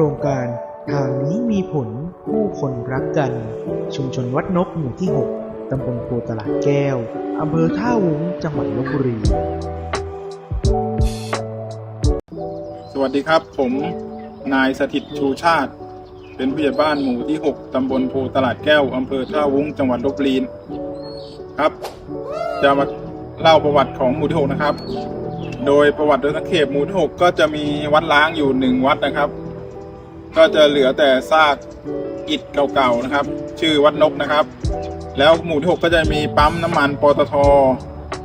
ครงการทางนี้มีผลผู้คนรักกัน ชุมชนวัดนกหมู่ที่ 6 ตำบลโพตลาดแก้ว อำเภอท่าวุ้ง จังหวัดลบบุรี สวัสดีครับ ผมนายสถิตชูชาติ เป็นผู้ใหญ่บ้านหมู่ที่ 6 ตำบลโพตลาดแก้ว อำเภอท่าวุ้ง จังหวัดลบบุรีครับ จะมาเล่าประวัติของหมู่ที่ 6 นะครับ โดยประวัติโดยสังเขปหมู่ที่ 6 ก็จะมีวัดล้างอยู่หนึ่งวัดนะครับ ก็จะเหลือแต่ซากอิฐเก่าๆนะครับ ชื่อวัดนกนะครับ แล้วหมู่ที่6ก็จะมีปั๊มน้ำมันปตท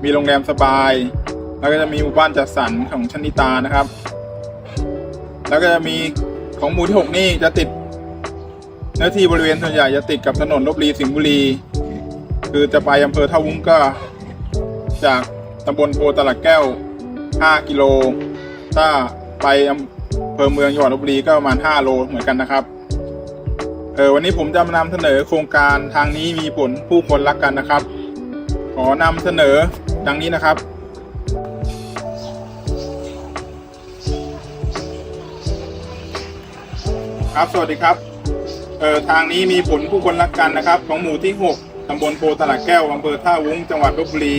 มีโรงแรมสบาย แล้วก็จะมีหมู่บ้านจัดสรรของชนิตานะครับ แล้วก็จะมีของหมู่ที่ 6 นี่จะติดเนื้อที่บริเวณส่วนใหญ่จะติดกับถนนลบบุรีสิงห์บุรี คือจะไปอำเภอท่าวุ้งก็ จากตำบลโพตลาดแก้ว 5 กิโล ถ้าไป อำเภอเมืองจังหวัดลบบุรีก็ประมาณ 5 โลเหมือนกันนะครับเออวันนี้ผมจะมานำเสนอโครงการทางนี้มีผลผู้คนรักกันนะครับ ขอนำเสนอดังนี้นะครับ ครับสวัสดีครับเออทางนี้มีผลผู้คนรักกันนะครับ ของหมู่ที่ 6 ตำบลโพตลาดแก้วอำเภอท่าวุ้งจังหวัดลบบุรี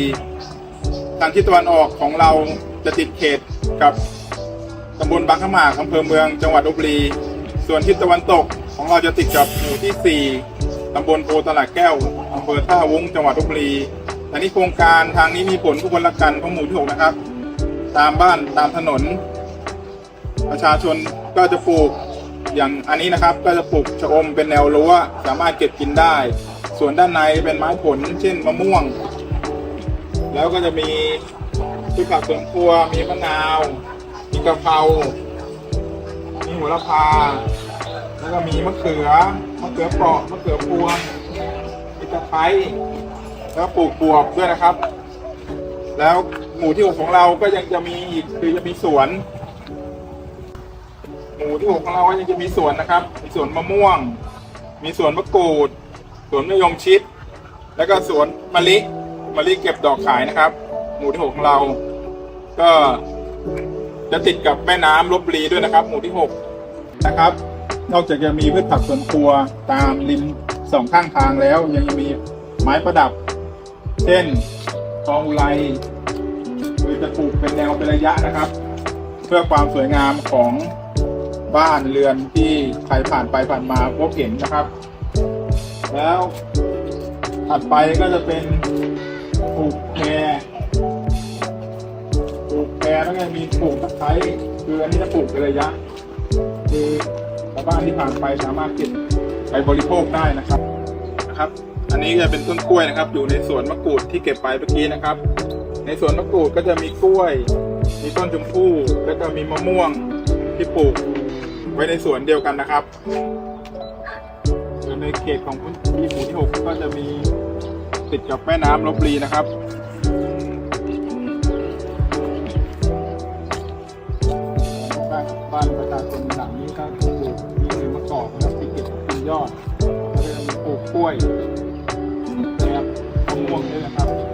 ทางทิศตะวันออกของเราจะติดเขตกับ ตำบลบางขมากอำเภอเมือง จังหวัดลบบุรี ส่วนทิศตะวันตกของเราจะติดกับหมู่ที่ 4ตำบลโพตลาดแก้วอำเภอท่าวุ้งจังหวัดลบบุรีอันนี้โครงการทางนี้มีผลผู้คนรักกันของหมู่ที่ 6 นะครับ ตามบ้านตามถนน ประชาชนก็จะปลูกอย่างอันนี้นะครับก็จะปลูกชะอมเป็นแนวรั้วสามารถเก็บกินได้ ส่วนด้านในเป็นไม้ผล เช่นมะม่วง แล้วก็จะมีพืชผักสวนครัวมีมะนาว มีกะเพรา มีโหัวละพา แล้วก็มีมะเขือ มะเขือเปราะ มะเขือพวง มีตะไคร้ แล้วปลูกบวบด้วยนะครับ แล้วหมู่ที่หกของเราก็ยังจะมีอีกคือจะมีสวน หมู่ที่หกของเราก็ยังจะมีสวนนะครับ มีสวนมะม่วง มีสวนมะกรูด สวนมะยงชิด แล้วก็สวนมะลิ มะลิเก็บดอกขายนะครับ หมู่ที่หกของเรา ก็ จะติดกับแม่น้ำลบบุรีด้วยนะครับ หมู่ที่หกนะครับ นอกจากจะมีพืชผักสวนครัวตามริมสองข้างทางแล้ว ยังมีไม้ประดับ เช่นทองอุไรคือจะปลูกเป็นแนวเป็นระยะนะครับ เพื่อความสวยงามของบ้านเรือนที่ใครผ่านไปผ่านมาพบเห็นนะครับ แล้วถัดไปก็จะเป็นปลูกแพร แล้วก็มีปลูกตะไคร้คืออันนี้จะปลูกเป็นระยะคือชาวบ้านที่ผ่านไปสามารถเก็บไปบริโภคได้นะครับนะครับ อันนี้จะเป็นต้นกล้วยนะครับ อยู่ในสวนมะกรูดที่เก็บไปเมื่อกี้นะครับ ในสวนมะกรูดก็จะมีกล้วย มีต้นชมพู่แล้วก็มีมะม่วงที่ปลูกไว้ในสวนเดียวกันนะครับส่วนในเขตของพื้นที่หมู่ที่6ก็จะมีติดกับแม่น้ำลบบุรีนะครับ มีปลูกกล้วยนะครับมะม่วงด้วยนะครับ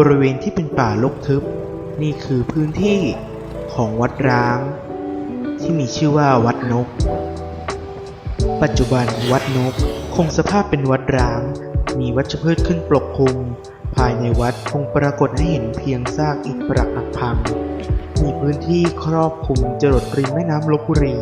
บริเวณที่เป็นป่ารกทึบ นี่คือพื้นที่ของวัดร้าง ที่มีชื่อว่าวัดนก ปัจจุบันวัดนกคงสภาพเป็นวัดร้าง มีวัชพืชขึ้นปกคลุม ภายในวัดคงปรากฏให้เห็นเพียงซากอิฐปรักหักพัง มีพื้นที่ครอบคลุมจรดริมแม่น้ำลบบุรี